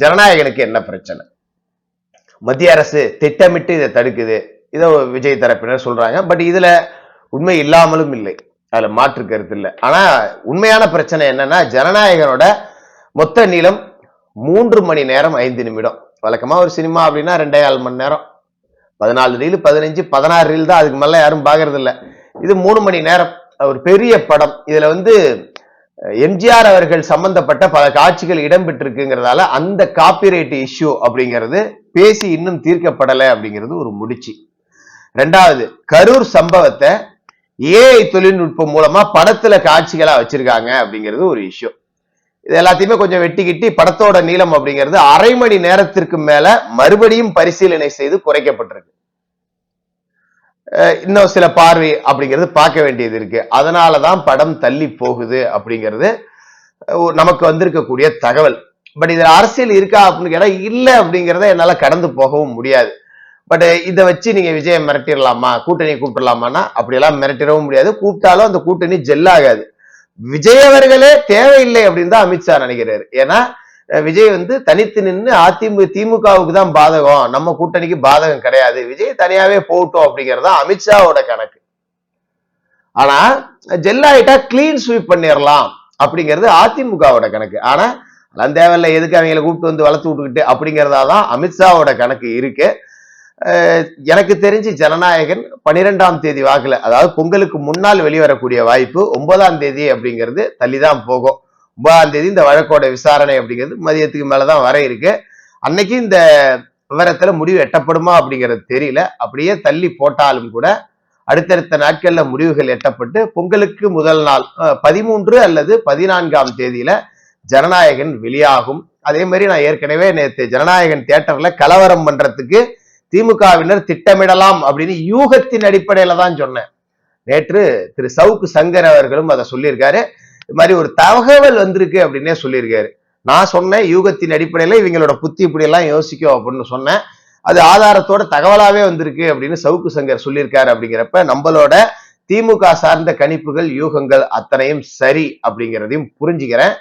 ஜனநாயகனுக்கு என்ன பிரச்சனை? மத்திய அரசு திட்டமிட்டு இதை தடுக்குது. இதை விஜய் தரப்பினர் சொல்றாங்க. பட் இதுல உண்மை இல்லாமலும் இல்லை. அதுல மாற்று கருத்து இல்லை. ஆனா உண்மையான பிரச்சனை என்னன்னா ஜனநாயகனோட மொத்த நீளம் மூன்று மணி நேரம் ஐந்து நிமிடம். வழக்கமா ஒரு சினிமா அப்படின்னா ரெண்டே கால் மணி நேரம். பதினாலு ரீல் பதினஞ்சு பதினாறு ரீல் தான். அதுக்கு மேல யாரும் பாக்குறது இல்லை இது மூணு மணி நேரம். ஒரு பெரிய படம். இதுல வந்து எம்ஜிஆர் அவர்கள் சம்பந்தப்பட்ட பல காட்சிகள் இடம்பெற்றிருக்குங்கிறதால அந்த காப்பிரைட் இஷ்யூ அப்படிங்கிறது பேசி இன்னும் தீர்க்கப்படலை அப்படிங்கிறது ஒரு முடிச்சு. ரெண்டாவது கரூர் சம்பவத்தை ஏஐ தொழில்நுட்பம் மூலமா படத்துல காட்சிகளா வச்சிருக்காங்க அப்படிங்கிறது ஒரு இஷ்யூ இது எல்லாத்தையுமே கொஞ்சம் வெட்டிக்கிட்டி படத்தோட நீளம் அப்படிங்கிறது அரை மணி நேரத்திற்கு மேல மறுபடியும் பரிசீலனை செய்து குறைக்கப்பட்டிருக்கு. இன்னும் சில பார்வை அப்படிங்கிறது பார்க்க வேண்டியது இருக்கு. அதனாலதான் படம் தள்ளி போகுது அப்படிங்கிறது நமக்கு வந்திருக்கக்கூடிய தகவல். பட் இதில் அரசியல் இருக்கா அப்படின்னு கேட்டால் இல்லை அப்படிங்கிறத என்னால் கடந்து போகவும் முடியாது. பட் இதை வச்சு நீங்கள் விஜயம் மிரட்டிடலாமா? கூட்டணி கூப்பிடலாமான்னா அப்படியெல்லாம் மிரட்டிடவும் முடியாது. கூப்பிட்டாலும் அந்த கூட்டணி ஜெல்லாகாது. விஜய் அவர்களே தேவையில்லை அப்படின்னு தான் அமித்ஷா நினைக்கிறாரு. ஏன்னா விஜய் வந்து தனித்து நின்று அதிமுக திமுகவுக்கு தான் பாதகம். நம்ம கூட்டணிக்கு பாதகம் கிடையாது. விஜய் தனியாவே போகட்டும் அப்படிங்கிறது தான் அமித்ஷாவோட கணக்கு. ஆனா ஜெல்லாயிட்டா கிளீன் ஸ்வீப் பண்ணிடலாம் அப்படிங்கிறது அதிமுகவோட கணக்கு. ஆனா அதெல்லாம் தேவையில்லை. எதுக்கு அவங்களை கூப்பிட்டு வந்து வளர்த்து விட்டுக்கிட்டு அப்படிங்கிறதா தான் அமித்ஷாவோட கணக்கு இருக்கு. எனக்கு தெரிஞ்சு ஜனநாயகன் பனிரெண்டாம் தேதி வாக்குல அதாவது பொங்கலுக்கு முன்னால் வெளிவரக்கூடிய வாய்ப்பு ஒன்பதாம் தேதி அப்படிங்கிறது தள்ளிதான் போகும். ஒன்பதாம் தேதி இந்த வழக்கோட விசாரணை அப்படிங்கிறது மதியத்துக்கு மேலதான் வர இருக்கு. அன்னைக்கு இந்த விவரத்துல முடிவு எட்டப்படுமா அப்படிங்கிறது தெரியல. அப்படியே தள்ளி போட்டாலும் கூட அடுத்தடுத்த நாட்கள்ல முடிவுகள் எட்டப்பட்டு பொங்கலுக்கு முதல் நாள் பதிமூன்று அல்லது பதினான்காம் தேதியில ஜனநாயகன் வெளியாகும். அதே மாதிரி நான் ஏற்கனவே நேற்று ஜனநாயகன் தியேட்டர்ல கலவரம் பண்றதுக்கு திமுகவினர் திட்டமிடலாம் அப்படின்னு யூகத்தின் அடிப்படையில தான் சொன்னேன். நேற்று திரு சவுக்கு சங்கர் அவர்களும் அதை சொல்லியிருக்காரு. இது மாதிரி ஒரு தகவல் வந்திருக்கு அப்படின்னே சொல்லியிருக்காரு. நான் சொன்னேன் யூகத்தின் அடிப்படையில இவங்களோட புத்தி இப்படி எல்லாம் யோசிக்கும் அப்படின்னு சொன்னேன். அது ஆதாரத்தோட தகவலாவே வந்திருக்கு அப்படின்னு சவுக்கு சங்கர் சொல்லியிருக்காரு அப்படிங்கிறப்ப நம்மளோட திமுக சார்ந்த கணிப்புகள் யூகங்கள் அத்தனையும் சரி அப்படிங்கிறதையும் புரிஞ்சுக்கிறேன்.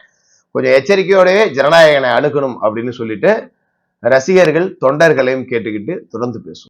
கொஞ்சம் எச்சரிக்கையோடவே ஜனநாயகனை அணுகணும் அப்படின்னு சொல்லிட்டு ரசிகர்கள் தொண்டர்களையும் கேட்டுக்கிட்டு தொடர்ந்து பேசுவோம்.